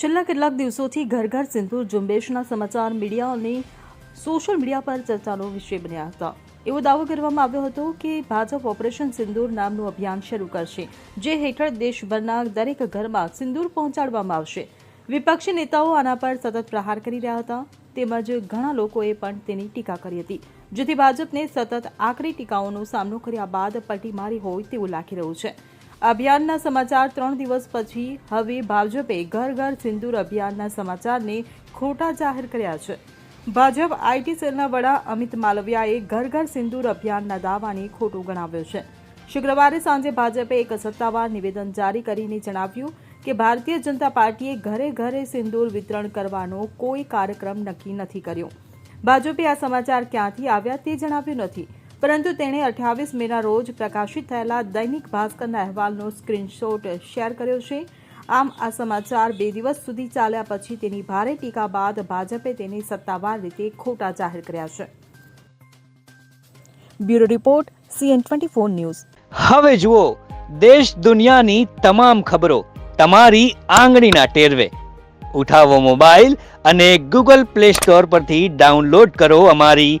છેલ્લા કેટલાક દિવસોથી ઘર ઘર સિંદૂર ઝુંબેશના સમાચાર મીડિયા અને સોશિયલ મીડિયા પર ચર્ચાનો વિષય બન્યા હતા. એવો દાવો કરવામાં આવ્યો હતો કે ભાજપ ઓપરેશન સિંદૂર નામનું અભિયાન શરૂ કરશે, જે હેઠળ દેશભરના દરેક ઘરમાં સિંદૂર પહોંચાડવામાં આવશે. વિપક્ષી નેતાઓ આના પર સતત પ્રહાર કરી રહ્યા હતા, તેમજ ઘણા લોકોએ પણ તેની ટીકા કરી હતી, જેથી ભાજપને સતત આકરી ટીકાઓનો સામનો કર્યા બાદ પલટી મારી હોય તેવું લાગી રહ્યું છે. અભિયાનના સમાચાર ત્રણ દિવસ પછી હવે ભાજપે ઘર ઘર સિંદૂર અભિયાનના સમાચારને ખોટા જાહેર કર્યા છે. ભાજપ આઈટી સેલના વડા અમિત માલવિયાએ ઘર ઘર સિંદૂર અભિયાનના દાવાને ખોટું ગણાવ્યો છે. શુક્રવારે સાંજે ભાજપે એક સત્તાવાર નિવેદન જારી કરીને જણાવ્યું કે ભારતીય જનતા પાર્ટીએ ઘરે ઘરે સિંદૂર વિતરણ કરવાનો કોઈ કાર્યક્રમ નક્કી નથી કર્યો. ભાજપે આ સમાચાર ક્યાંથી આવ્યા તે જણાવ્યું નથી. પરંતુ તેણે અઠ્યાવીસ મેના રોજ પ્રકાશિત થયેલા દૈનિક ભાસ્કરના અહેવાલનો સ્ક્રીનશોટ શેર કર્યો છે. આમ, આ સમાચાર બે દિવસ સુધી ચાલ્યા પછી તેની ભારે ટીકા બાદ ભાજપે તેને સત્તાવાર રીતે ખોટા જાહેર કર્યા છે. Bureau report, CN twenty four news. હવે જુઓ, દેશ દુનિયાની તમામ ખબરો તમારી આંગળીના ટેરવે. ઉઠાવો મોબાઈલ અને ગૂગલ પ્લે સ્ટોર પરથી ડાઉનલોડ કરો અમારી